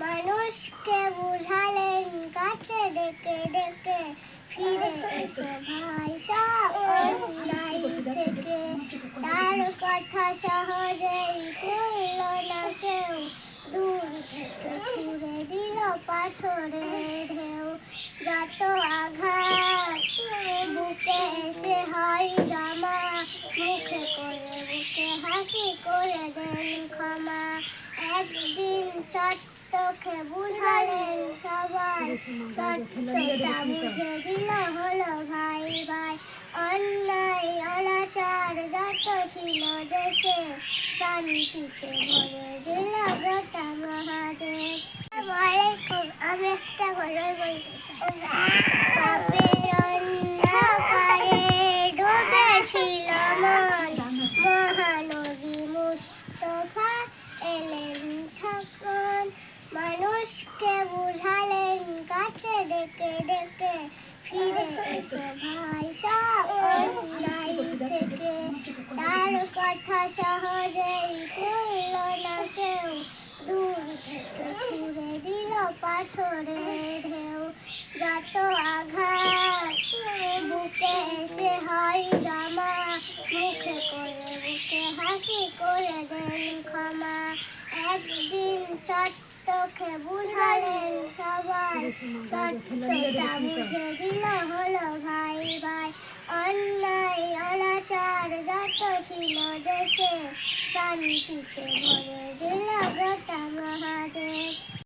মানুষকে বুঝালেন কাছে ডেকে ডেকে ফিরে এসো ভাই সব থেকে তার কথা সহজেই দিল পাথরের ঢেউ যত আঘাত। বুকে এসে হয় জমা, মুখে করে বুকে হাসি করে দেন ক্ষমা। একদিন সত্যকে বুঝালেন সবাই, সত্যটা বুঝে দিল হলো ভাই ভাই। অন্যায়, অনাচার যত ছিল দেশে, শান্তিতে ভরে দিল গোটা মহাদেশ। আমি একটা মহানবী মুস্তফা এলেন ঠাকুর মানুষকে বুঝালেন, কাছে ডেকে ডেকে ফিরে এসো ভাই সব। থেকে তার কথা সহজেই পাথরের ঢেউ, যত আঘাত বুকে এসে হয় জমা। মুখে করে বুকে হাসি করে দেন ক্ষমা। একদিন সত্যকে বুঝালেন সবাই। সত্যটা বুঝে দিল হলো ভাই ভাই। অন্যায়, অনাচার যত ছিল দেশে, শান্তিতে ভরে দিল গোটা মহাদেশ।